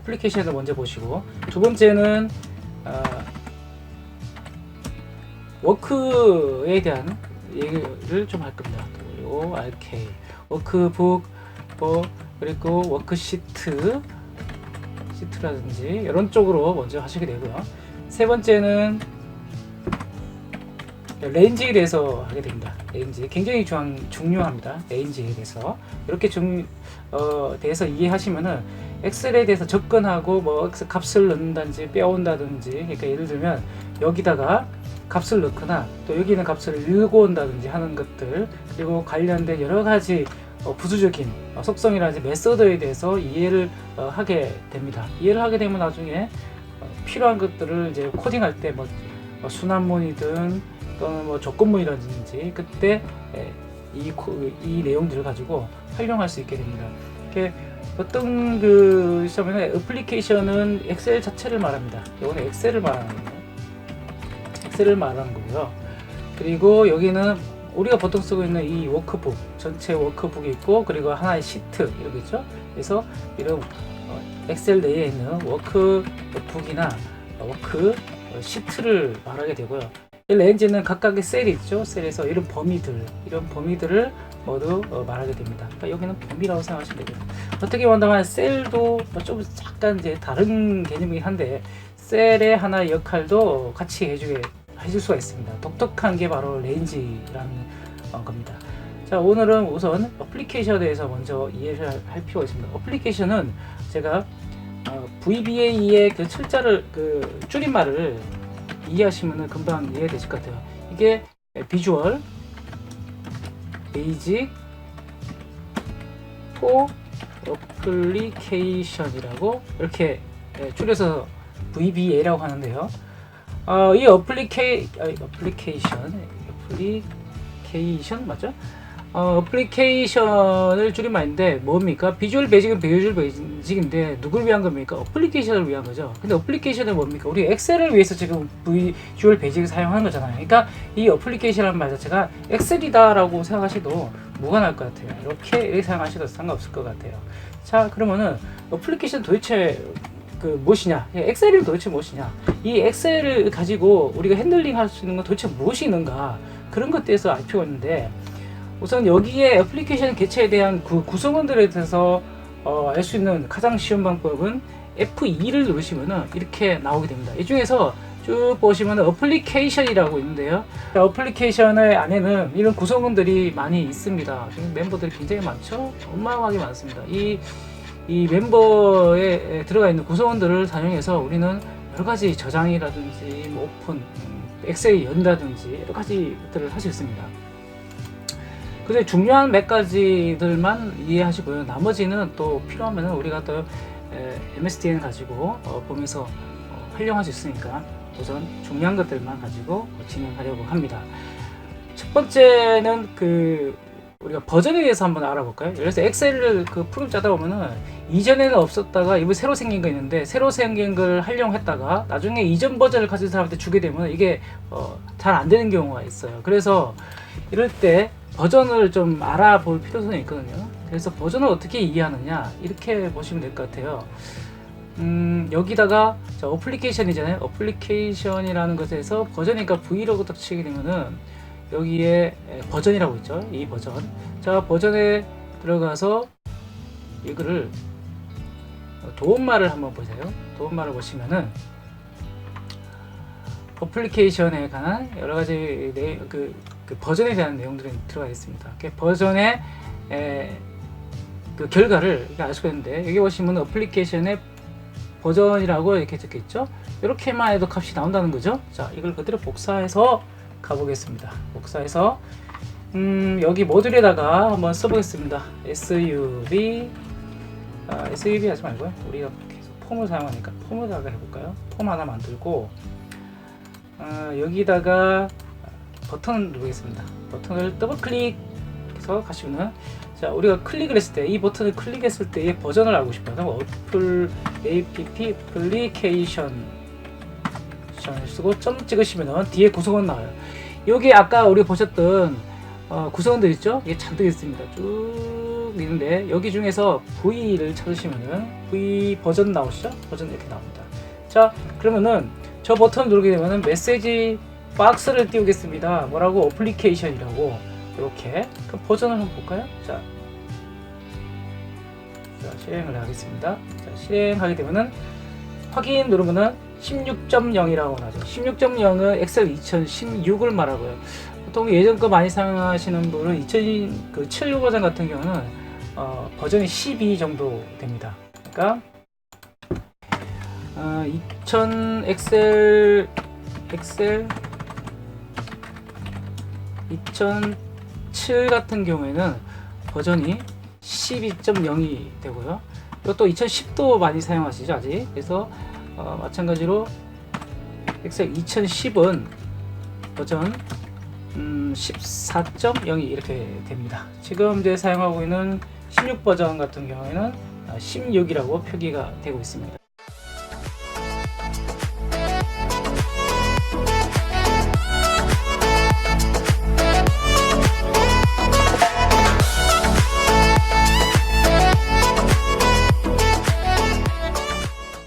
어플리케이션을 먼저 보시고 두 번째는 어, 워크에 대한 얘기를 좀 할 겁니다. 그리고 RK 워크북 뭐 그리고 워크시트 시트라든지 이런 쪽으로 먼저 하시게 되고요. 세 번째는 레인지에 대해서 하게 됩니다. 레인지 굉장히 중요한, 중요합니다. 레인지에 대해서 이렇게 중 어, 대해서 이해하시면은 엑셀에 대해서 접근하고 뭐 엑셀 값을 넣는다든지 빼온다든지 그러니까 예를 들면 여기다가 값을 넣거나 또 여기 있는 값을 읽고 온다든지 하는 것들 그리고 관련된 여러 가지 어, 부수적인 어, 속성이라든지 메서드에 대해서 이해를 어, 하게 됩니다. 이해를 하게 되면 나중에 어, 필요한 것들을 이제 코딩할 때뭐 순환문이든 또는 뭐 조건문이라든지 그때 에, 이, 코- 이 내용들을 가지고 활용할 수 있게 됩니다. 이렇게 어떤 그 시점에는 애플리케이션은 엑셀 자체를 말합니다. 이거는 엑셀을 말하는 거예요. 엑셀을 말하는 거고요. 그리고 여기는 우리가 보통 쓰고 있는 이 워크북 전체 워크북이 있고 그리고 하나의 시트 이렇게 있죠. 그래서 이런 어, 엑셀 내에 있는 워크북이나 워크 어, 시트를 말하게 되고요. 이 렌즈는 각각의 셀이 있죠. 셀에서 이런 범위들, 이런 범위들을 모두 어, 말하게 됩니다. 그러니까 여기는 범위라고 생각하시면 되겠죠. 어떻게 본다면 셀도 뭐좀 약간 이제 다른 개념이긴 한데 셀의 하나의 역할도 같이 해주게 해줄 수가 있습니다. 독특한 게 바로 레인지라는 어, 겁니다. 자 오늘은 우선 어플리케이션에 대해서 먼저 이해를 할- 할 필요가 있습니다. 어플리케이션은 제가 어, VBA의 그 철자를 그 줄임말을 이해하시면 금방 이해되실 것 같아요. 이게 비주얼, 베이직, 포, 어플리케이션이라고 이렇게 예, 줄여서 VBA라고 하는데요. 어, 이 어플리케이 아니, 어플리케이션 어플리케이션 맞죠? 어, 어플리케이션을 줄인 말인데 뭡니까? 비주얼 베이직은 비주얼 베이직인데 누구를 위한 겁니까? 어플리케이션을 위한 거죠. 근데 어플리케이션은 뭡니까? 우리 엑셀을 위해서 지금 비주얼 베이직을 사용하는 거잖아요. 그러니까 이 어플리케이션이라는 말 자체가 엑셀이다라고 생각하셔도 무관할 것 같아요. 이렇게, 이렇게 사용하셔도 상관없을 것 같아요. 자, 그러면은 어플리케이션 도대체 그 무엇이냐? 엑셀이 도대체 무엇이냐? 이 엑셀을 가지고 우리가 핸들링 할 수 있는 건 도대체 무엇이 있는가? 그런 것에 대해서 알 필요가 있는데 우선 여기에 애플리케이션 개체에 대한 그 구성원들에 대해서 어, 알 수 있는 가장 쉬운 방법은 F2를 누르시면은 이렇게 나오게 됩니다. 이 중에서 쭉 보시면 어플리케이션이라고 있는데요. 자, 어플리케이션의 안에는 이런 구성원들이 많이 있습니다. 멤버들이 굉장히 많죠? 어마어마하게 많습니다. 이, 이 멤버에 들어가 있는 구성원들을 사용해서 우리는 여러 가지 저장이라든지 뭐 오픈, 음, 엑셀 연다든지 여러 가지들을 할 수 있습니다. 근데 중요한 몇 가지들만 이해하시고요. 나머지는 또 필요하면 우리가 또 에, MSDN 가지고 어, 보면서 어, 활용할 수 있으니까 우선 중요한 것들만 가지고 진행하려고 합니다. 첫 번째는 그 우리가 버전에 대해서 한번 알아볼까요? 예를 들어서 엑셀을 그 프로그램 짜다 보면은 이전에는 없었다가 이번 새로 생긴 거 있는데 새로 생긴 걸 활용했다가 나중에 이전 버전을 가진 사람한테 주게 되면 이게 어, 잘 안 되는 경우가 있어요. 그래서 이럴 때 버전을 좀 알아볼 필요성이 있거든요. 그래서 버전을 어떻게 이해하느냐 이렇게 보시면 될 것 같아요. 음, 여기다가 자, 어플리케이션이잖아요. 어플리케이션이라는 것에서 버전이니까 V라고 딱 치게 되면은 여기에 에, 버전이라고 있죠. 이 버전. 자, 버전에 들어가서 이거를 어, 도움말을 한번 보세요. 도움말을 보시면은 어플리케이션에 관한 여러 가지 내, 그, 그 버전에 대한 내용들이 들어가 있습니다. 그 버전의 에, 그 결과를 알 수가 있는데 여기 보시면 어플리케이션의 버전이라고 이렇게 적혀 있죠. 이렇게만 해도 값이 나온다는 거죠. 자, 이걸 그대로 복사해서 가보겠습니다. 복사해서 음, 여기 모듈에다가 한번 써보겠습니다. SUV 아, SUV 하지 말고요. 우리가 계속 폼을 사용하니까 폼에다가 해볼까요? 폼 하나 만들고 아, 여기다가 버튼을 누르겠습니다. 버튼을 더블 클릭해서 가시면은 자 우리가 클릭을 했을 때 이 버튼을 클릭했을 때의 버전을 알고 싶어요. 그럼 어플 app 애플리케이션 을 쓰고 점 찍으시면은 뒤에 구성원 나와요. 여기 아까 우리 보셨던 어, 구성원들 있죠? 이게 잔뜩 있습니다. 쭉쭉 있는데 여기 중에서 V를 찾으시면은 V 버전 나오시죠? 버전 이렇게 나옵니다. 자 그러면은 저 버튼 누르게 되면은 메시지 박스를 띄우겠습니다. 뭐라고 어플리케이션이라고 이렇게 그럼 버전을 한번 볼까요? 자, 자 실행을 하겠습니다. 자 실행하게 되면은 확인 누르면은 16.0이라고 나죠. 16.0은 엑셀 2016을 말하고요. 보통 예전 거 많이 사용하시는 분은 2007 버전 같은 경우는 어, 버전이 12 정도 됩니다. 그러니까 어, 2000 엑셀 엑셀 2007 같은 경우에는 버전이 12.0이 되고요. 이것도 2010도 많이 사용하시죠 아직. 그래서 어, 마찬가지로 엑셀 2010은 버전 음, 14.0이 이렇게 됩니다. 지금 이제 사용하고 있는 16 버전 같은 경우에는 16이라고 표기가 되고 있습니다.